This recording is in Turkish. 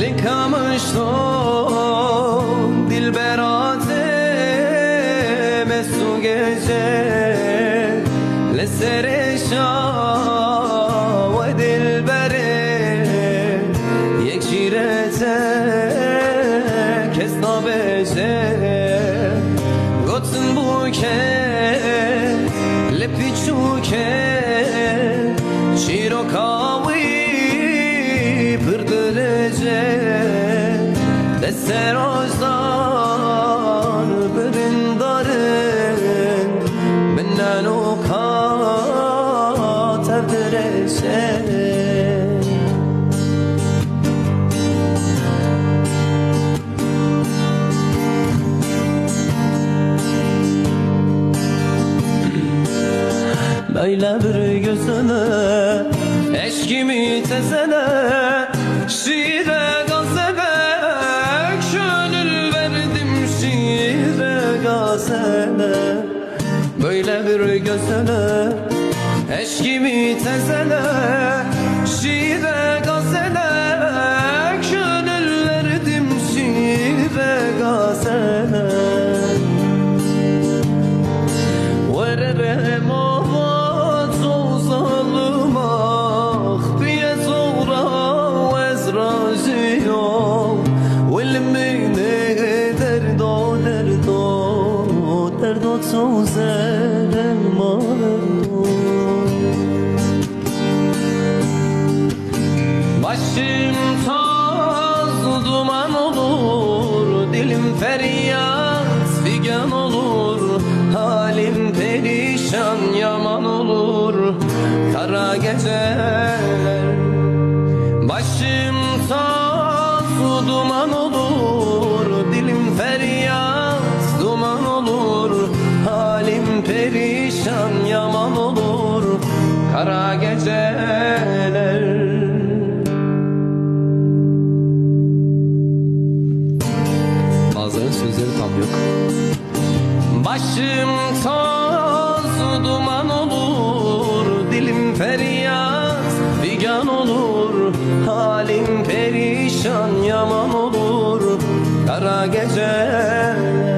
Likamıştım dilberate mesu gece Lesere şav Öyle bir gözüne Eşkimi tezene Şiire gazele Gönül verdim şiire gazele Böyle bir gözüne Eşkimi tezene Şiire gazele Gönül verdim şiire gazele Vererem o درد و تو زرم Başım toz duman olur Dilim feryat figan olur Halim perişan yaman olur Kara geceler Başım toz duman olur Yarın yaman olur kara geceler. Bazıların sözleri tam yok. Başım toz duman olur Dilim feryat figan olur Halim perişan yaman olur Kara geceler.